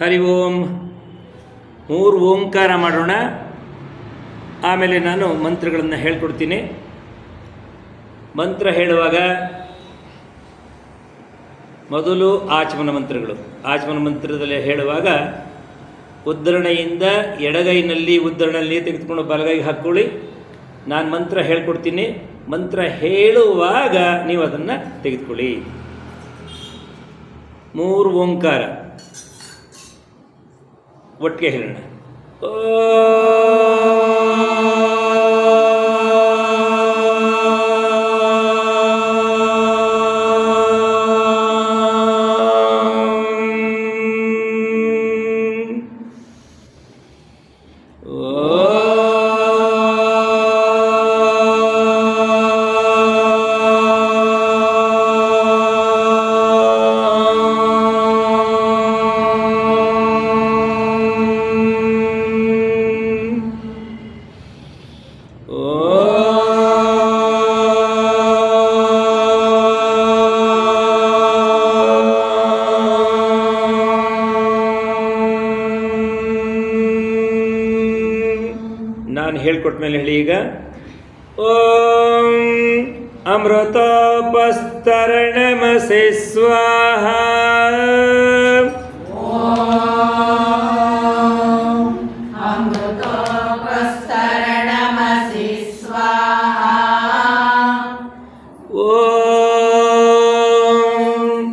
ಹರಿ ಓಂ. ಮೂರು ಓಂಕಾರ ಮಾಡೋಣ. ಆಮೇಲೆ ನಾನು ಮಂತ್ರಗಳನ್ನು ಹೇಳ್ಕೊಡ್ತೀನಿ. ಮಂತ್ರ ಹೇಳುವಾಗ ಮೊದಲು ಆಚಮನ ಮಂತ್ರಗಳು. ಆಚಮನ ಮಂತ್ರದಲ್ಲಿ ಹೇಳುವಾಗ ಉದ್ಧರಣೆಯಿಂದ ಎಡಗೈನಲ್ಲಿ ಉದ್ಧರಣೆಯಲ್ಲಿ ತೆಗೆದುಕೊಂಡು ಬಲಗೈಗೆ ಹಾಕ್ಕೊಳ್ಳಿ. ನಾನು ಮಂತ್ರ ಹೇಳ್ಕೊಡ್ತೀನಿ. ಮಂತ್ರ ಹೇಳುವಾಗ ನೀವು ಅದನ್ನು ತೆಗೆದುಕೊಳ್ಳಿ. ಮೂರು ಓಂಕಾರ. ಒಟ್ಟಿಗೆ ಹೇಳೋಣ. ನಾನು ಹೇಳ್ಕೊಟ್ಟ ಮೇಲೆ ಹೇಳಿ ಈಗ ಓಂ ಅಮೃತೋಪಸ್ತರಣಮಸೆ ಸ್ವಾಹ अमृतोपस्तरणमसि स्वाहा ಓಂ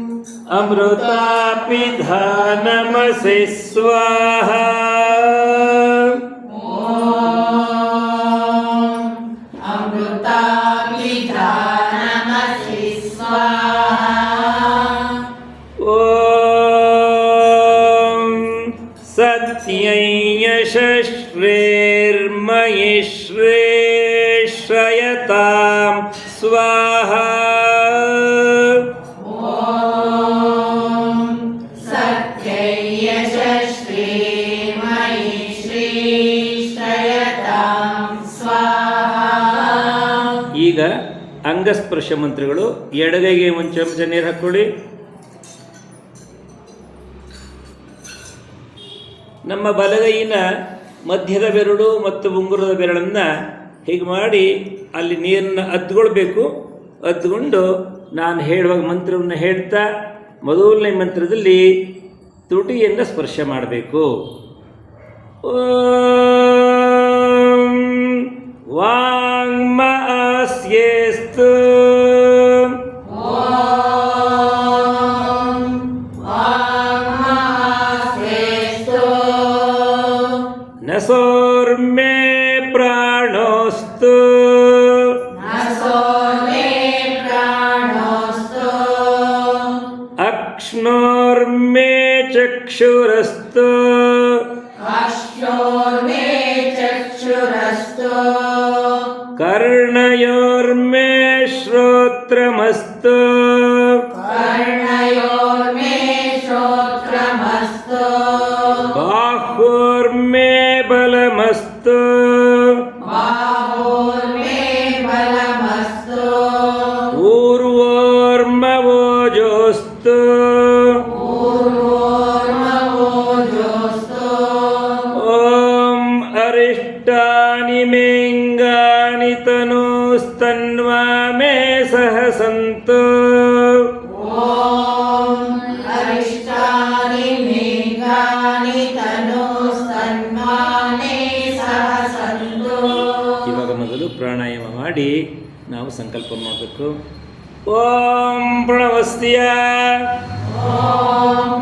ಅಂಗಸ್ಪರ್ಶ ಮಂತ್ರಗಳು, ಎಡಗೈಗೆ ಒಂದು ಚಮಚ ನೀರು ಹಾಕ್ಕೊಳ್ಳಿ ನಮ್ಮ ಬಲಗೈನ ಮಧ್ಯದ ಬೆರಳು ಮತ್ತು ಉಂಗುರದ ಬೆರಳನ್ನು ಹೀಗೆ ಮಾಡಿ ಅಲ್ಲಿ ನೀರನ್ನು ಅದ್ಕೊಳ್ಬೇಕು. ಅದ್ಕೊಂಡು ನಾನು ಹೇಳುವಾಗ ಮಂತ್ರವನ್ನು ಹೇಳ್ತಾ, ಮೊದಲನೇ ಮಂತ್ರದಲ್ಲಿ ತುಟಿಯಿಂದ ಸ್ಪರ್ಶ ಮಾಡಬೇಕು. ಓಂ అస్తు నసోర్మే ప్రాణోస్తు. అక్ష్ణోర్మే చక్షురస్తు. ಓಂ ಅರಿಷ್ಟಾನಿ ಮೇಂಗಾನಿ ತನೂಸ್ತನ್ವಾ ಮೇ ಸಹ ಸಂತು ಇವಾಗ ಮೊದಲು ಪ್ರಾಣಾಯಾಮ ಮಾಡಿ ನಾವು ಸಂಕಲ್ಪ ಮಾಡಬೇಕು. ಓಂ ಪ್ರಣವಸ್ತಿಯ. ಓಂ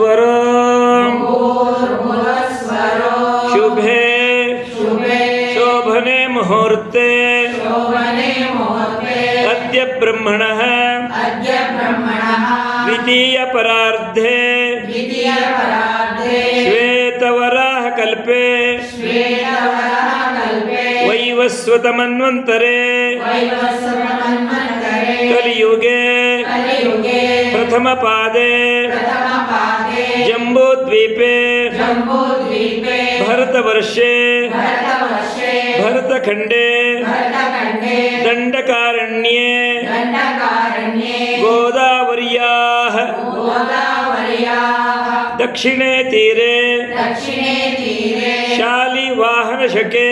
स्वर शुभे शोभने मुहूर्ते। अद्य ब्रह्मणः द्वितीयपरार्धे। श्वेतवराहकल्पे। वैवस्वतमन्वंतरे कलियुगे। प्रथम पादे जम्बूद्वीपे। भरतवर्षे। भरतखंडे दंडकारण्ये गोदावरिया। दक्षिणे तीरे। शालिवाहनशके।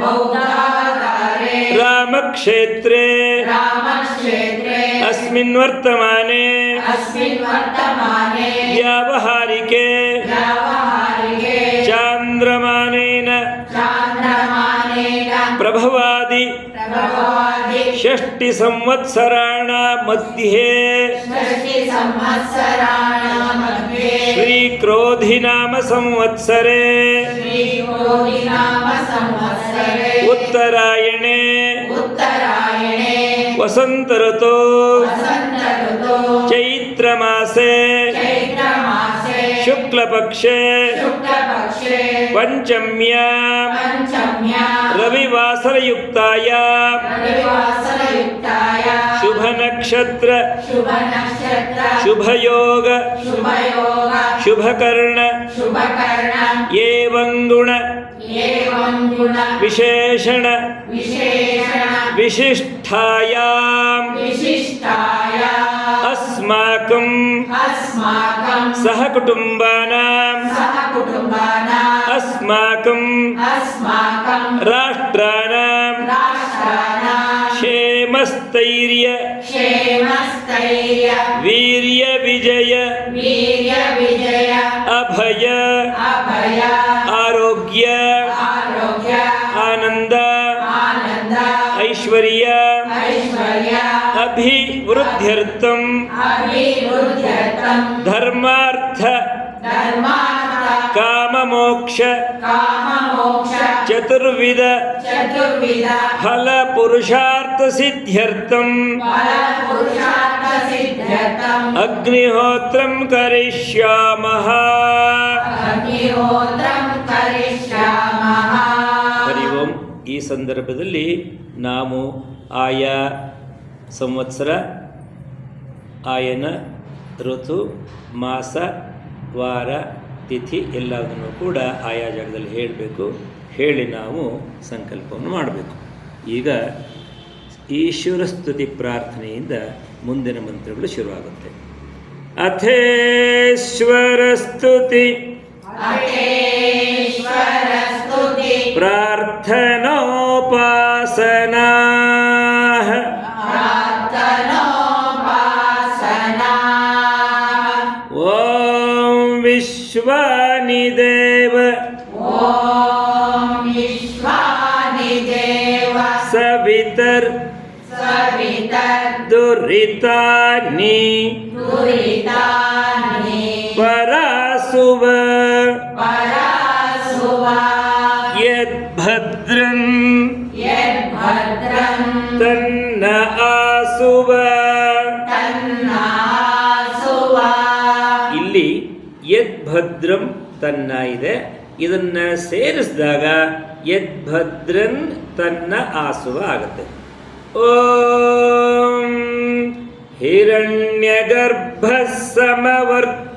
बौद्धावतारे। रामक्षेत्रे। अस्मिन् वर्तमाने। व्यावहारिके। चान्द्रमानेन। प्रभवादि। षष्टिसंवत्सराणां नाम संवत्सरे उत्तरायणे। वसंत ऋतु। चैत्र मासे शुक्ल पक्षे पंचम्या रविवासर युक्ताया शुभ नक्षत्र शुभ योग शुभ कर्ण एवं गुण। विशेषण विशेषण विशिष्टायां विशिष्टाय अस्माकं अस्माकं सहकुटुम्बानां सह कुटुम्बानाम् अस्माकं अस्माकं राष्ट्राणां राष्ट्राणां क्षेमस्थैर्य क्षेमस्थैर्य वीर्यविजय वीर्यविजय अभय अभय आरोग्य आरोग्य आनंद आनंद ऐश्वर्य ऐश्वर्य अभिवृद्ध्यर्थम अभिवृद्ध्यर्थम धर्मार्थ धर्मार्थ काम मोक्ष काम मोक्ष फल पुरुषार्थ सिद्ध्यर्थम फल पुरुषार्थ अग्निहोत्रं करिष्यामः ಹರಿ ಓಂ ಈ ಸಂದರ್ಭದಲ್ಲಿ ನಾವು ಆಯಾ ಸಂವತ್ಸರ ಆಯನ ಋತು ಮಾಸ ವಾರ ತಿಥಿ ಎಲ್ಲದನ್ನು ಕೂಡ ಆಯಾ ಜಾಗದಲ್ಲಿ ಹೇಳಬೇಕು ಹೇಳಿ ನಾವು ಸಂಕಲ್ಪವನ್ನು ಮಾಡಬೇಕು ಈಗ ಈಶ್ವರ ಸ್ತುತಿ ಪ್ರಾರ್ಥನೆಯಿಂದ ಮುಂದಿನ ಮಂತ್ರಗಳು ಶುರುವಾಗುತ್ತೆ. ಅಥೇಶ್ವರ ಸ್ತುತಿ. ಪ್ರಾರ್ಥನೋಪಾಸನಾ. ಓಂ ವಿಶ್ವಾನಿದೇವ. ಸವಿತರ್ ದುರಿತಾನಿ. ಪರಾಸುವ. ಯದ್ಭದ್ರಂ ತನ್ನ ಆಸುವ. ಇಲ್ಲಿ ಯದ್ಭದ್ರಂ ತನ್ನ ಇದೆ. ಇದನ್ನ ಸೇರಿಸಿದಾಗ ಯದ್ಭದ್ರನ್ ತನ್ನ ಆಸುವ ಆಗುತ್ತೆ. ಓ हिरण्यगर्भः समवर्तताग्रे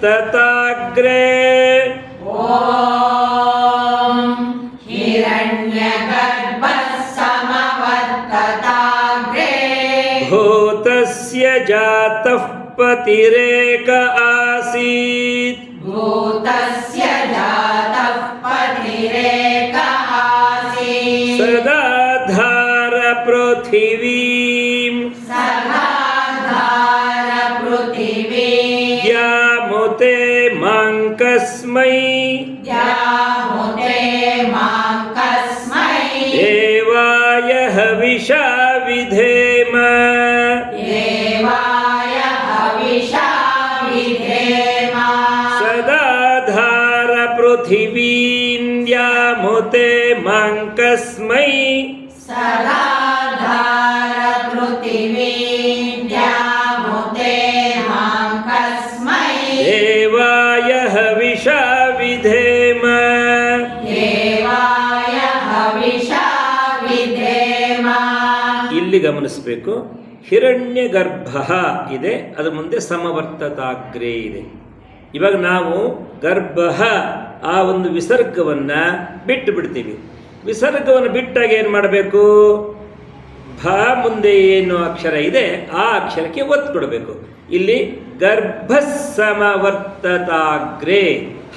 भूतस्य जातः पतिरेक आसीत् कस्मै देवाय हविषा विधेम। सदाधार पृथिवीन्द्यामुते माँ कस्मै। सदा ಗಮನಿಸಬೇಕು. ಹಿರಣ್ಯ ಗರ್ಭ ಇದೆ ಅದರ ಮುಂದೆ ಸಮವರ್ತತಾಗ್ರೇ ಇದೆ. ಇವಾಗ ನಾವು ಗರ್ಭ ಆ ಒಂದು ವಿಸರ್ಗವನ್ನು ಬಿಟ್ಟು ಬಿಡ್ತೀವಿ ವಿಸರ್ಗವನ್ನು ಬಿಟ್ಟಾಗ ಏನು ಮಾಡಬೇಕು? ಭ ಮುಂದೆ ಏನು ಅಕ್ಷರ ಇದೆ, ಆ ಅಕ್ಷರಕ್ಕೆ ಒತ್ತು ಕೊಡಬೇಕು. ಇಲ್ಲಿ ಗರ್ಭ ಸಮವರ್ತತಾಗ್ರೇ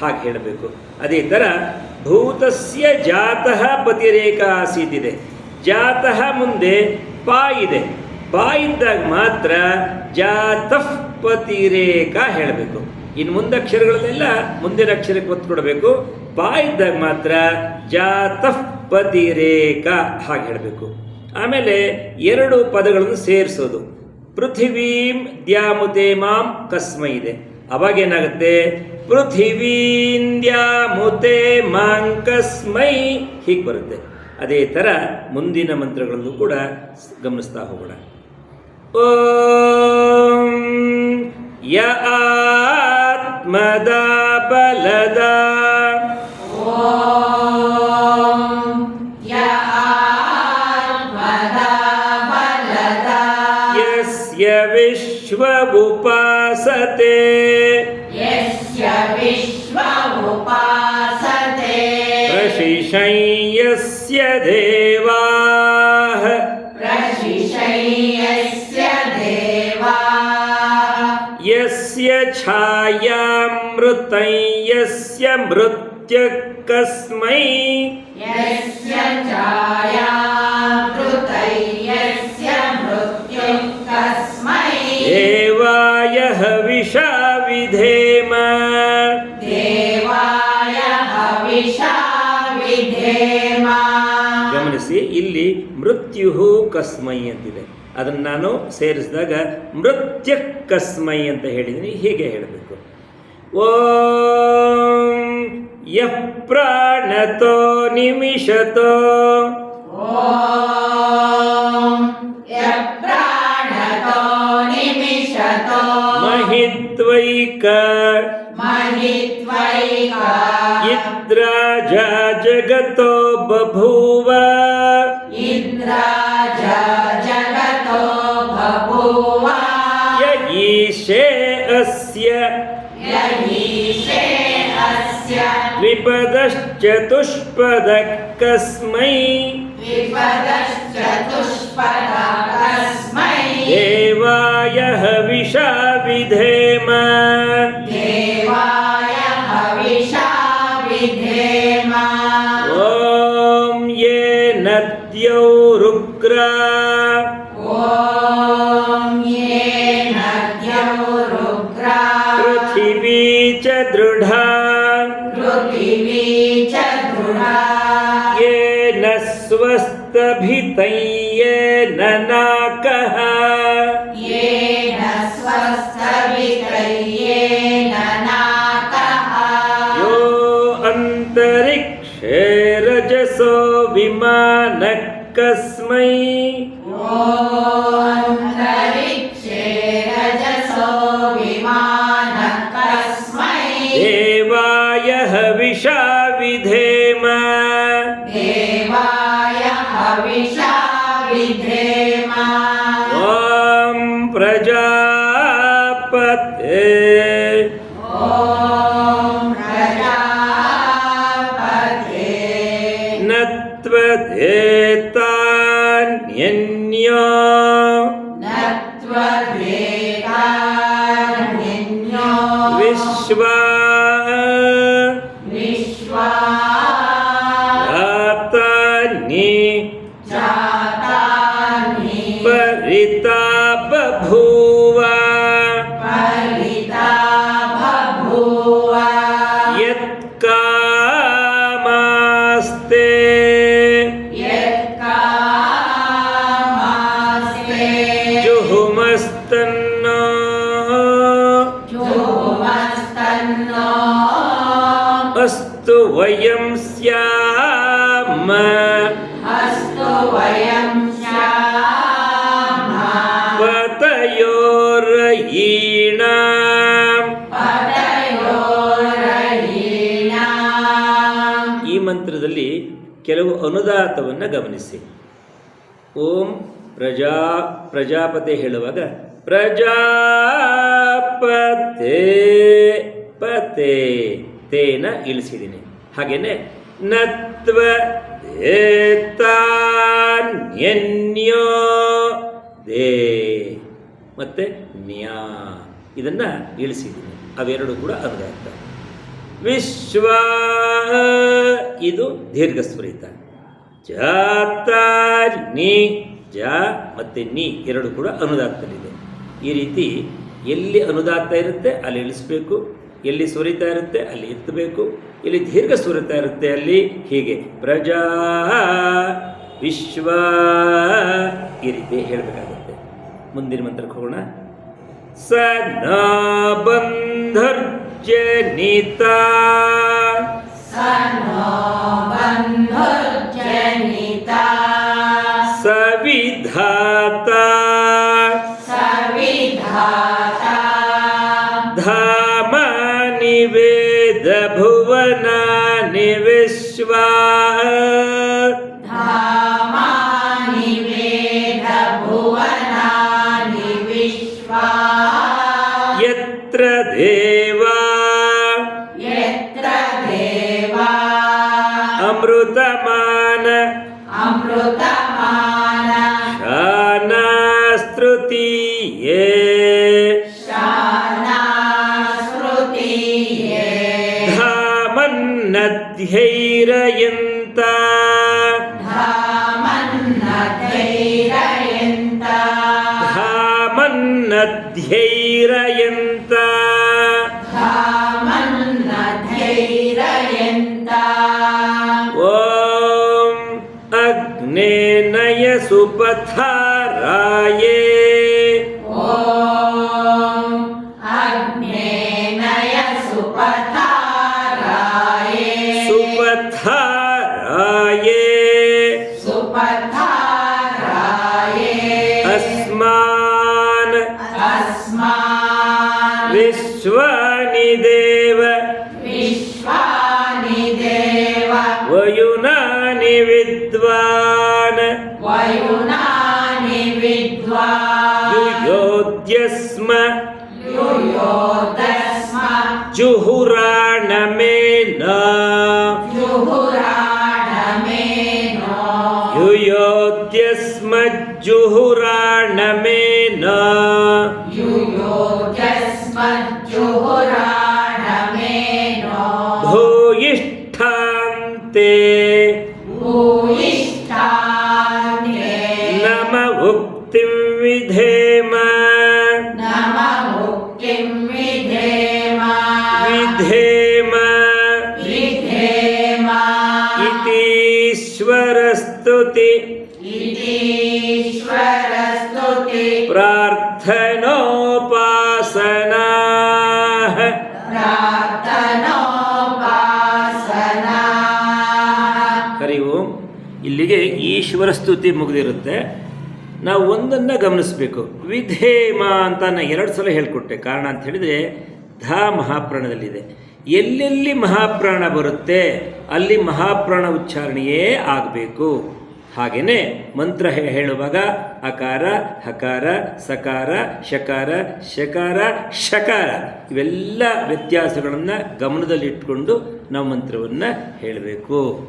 ಹಾಗೆ ಹೇಳಬೇಕು. ಅದೇ ಥರ ಭೂತಸ್ಯ ಜಾತಃ ಪತಿರೇಕ ಆಸೀತಿದೆ. ಜಾತಃ ಮುಂದೆ ಪಾ ಇದೆ ಪಾ ಇದ್ದಾಗ ಮಾತ್ರ ಜಾತಃ ಪತಿರೇಕ ಹೇಳಬೇಕು. ಇನ್ನು ಮುಂದೆ ಅಕ್ಷರಗಳಲ್ಲೆಲ್ಲ ಮುಂದಿನ ಅಕ್ಷರಕ್ಕೆ ಒತ್ತು ಕೊಡಬೇಕು. ಪಾ ಇದ್ದಾಗ ಮಾತ್ರ ಜಾತಃ ಪತಿರೇಕ ಹಾಗೆ ಹೇಳಬೇಕು. ಆಮೇಲೆ ಎರಡು ಪದಗಳನ್ನು ಸೇರಿಸೋದು. ಪೃಥಿವೀಂ ದ್ಯಾಮುತೆ ಮಾಂ ಕಸ್ಮೈ ಇದೆ. ಅವಾಗ ಏನಾಗುತ್ತೆ? ಪೃಥಿವೀಂದ್ಯಾಮುತೆ ಮಾಂ ಕಸ್ಮೈ ಹೀಗೆ ಬರುತ್ತೆ. ಅದೇ ಥರ ಮುಂದಿನ ಮಂತ್ರಗಳಲ್ಲೂ ಕೂಡ ಗಮನಿಸ್ತಾ ಹೋಗೋಣ. ಓಂ ಯ ಆತ್ಮದ ಬಲದ. ಯಸ್ಯ ವಿಶ್ವವುಪಾಸತೆ. ಯಸ್ಯ ವಿಶ್ವವುಪಾಸತೆ. ಪ್ರಶಿಷಯ್ಯಸ್ यस्य विश्व उपासते प्रशिशय्यस्य देवाः प्रशिशय्यस्य देवा यस्य छायामृतं यस्य मृत्युः कस्मै ಗಮನಿಸಿ ಇಲ್ಲಿ ಮೃತ್ಯು ಕಸ್ಮೈ ಅಂತಿದೆ ಅದನ್ನು ನಾನು ಸೇರಿಸಿದಾಗ ಮೃತ್ಯ ಕಸ್ಮೈ ಅಂತ ಹೇಳಿದ್ದೀನಿ ಹೀಗೆ ಹೇಳಬೇಕು ಓಂ ಯಃ ಪ್ರಾಣತೋ ನಿಮಿಷತೋ ॐ यप्राणतो निमिषतो महित्वैक महित्वैका इद्राजा जगतो बभूव ईशे अस्य यईशे अस्य द्विपदश्चतुष्पदः कस्मै विपदश्चतुष्पदा कस्मै देवाय हविषा विधेम स्वस्थभितये ननाकः येन स्वस्थभितये ननाकः त्वधेतान्यन्यो विश्वा ಅಸ್ತು ವಯಂ ಸ್ಯಾಮ अस्तु वयं श्यामः ಪತಯೋರಯೀಣಾಂ पतयोरयीणाम् ಈ ಮಂತ್ರದಲ್ಲಿ ಕೆಲವು ಅನುದಾತವನ್ನು ಗಮನಿಸಿ ಓಂ ಪ್ರಜಾ ಪ್ರಜಾಪತಿ ಹೇಳುವಾಗ ಪ್ರಜಾಪತೆ ಪತೆ ತೇನ ಇಳಿಸಿದ್ದೀನಿ ಹಾಗೇನೆ ನತ್ವ ಎನ್ಯೋ ದೇ ಮತ್ತೆ ನ್ಯಾ ಇದನ್ನು ಇಳಿಸಿದ್ದೀನಿ ಅವೆರಡು ಕೂಡ ಅನುದಾತ ವಿಶ್ವ ಇದು ದೀರ್ಘಸ್ವರಿತ ಜಾತ ನಿ, ಜ ಮತ್ತು ನಿ ಎರಡು ಕೂಡ ಅನುದಾತ್ತಲಿದೆ. ಈ ರೀತಿ ಎಲ್ಲಿ ಅನುದಾತ್ತ ಇರುತ್ತೆ, ಅಲ್ಲಿ ಇಳಿಸ್ಬೇಕು. ಎಲ್ಲಿ ಸುರಿತಾ ಇರುತ್ತೆ ಅಲ್ಲಿ ಎತ್ತಬೇಕು. ಇಲ್ಲಿ ದೀರ್ಘ ಸುರಿತಾ ಇರುತ್ತೆ ಅಲ್ಲಿ ಹೀಗೆ. ಪ್ರಜಾ ವಿಶ್ವ ಈ ರೀತಿ ಹೇಳಬೇಕಾಗುತ್ತೆ. ಮುಂದಿನ ಮಂತ್ರಕ್ಕೆ ಹೋಗೋಣ ಸ ಬಂಧರ್ಜನಿತಾ ಸವಿಧಾತಾ. अमृतमान अमृत मज्जुहुराणमे ಇಲ್ಲಿಗೆ ಈಶ್ವರ ಸ್ತುತಿ ಮುಗಿದಿರುತ್ತೆ. ನಾವು ಒಂದನ್ನು ಗಮನಿಸಬೇಕು. ವಿಧೇಮ ಅಂತ ನಾನು ಎರಡು ಸಲ ಹೇಳಿಕೊಟ್ಟೆ. ಕಾರಣ ಅಂತ ಹೇಳಿದರೆ, ಧ ಮಹಾಪ್ರಾಣದಲ್ಲಿದೆ. ಎಲ್ಲೆಲ್ಲಿ ಮಹಾಪ್ರಾಣ ಬರುತ್ತೆ, ಅಲ್ಲಿ ಮಹಾಪ್ರಾಣ ಉಚ್ಚಾರಣೆಯೇ ಆಗಬೇಕು. ಹಾಗೆಯೇ ಮಂತ್ರ ಹೇಳುವಾಗ ಅಕಾರ, ಹಕಾರ, ಸಕಾರ, ಶಕಾರ ಶಕಾರ ಶಕಾರ. ಇವೆಲ್ಲ ವ್ಯತ್ಯಾಸಗಳನ್ನು ಗಮನದಲ್ಲಿಟ್ಕೊಂಡು ನಾವು ಮಂತ್ರವನ್ನು ಹೇಳಬೇಕು.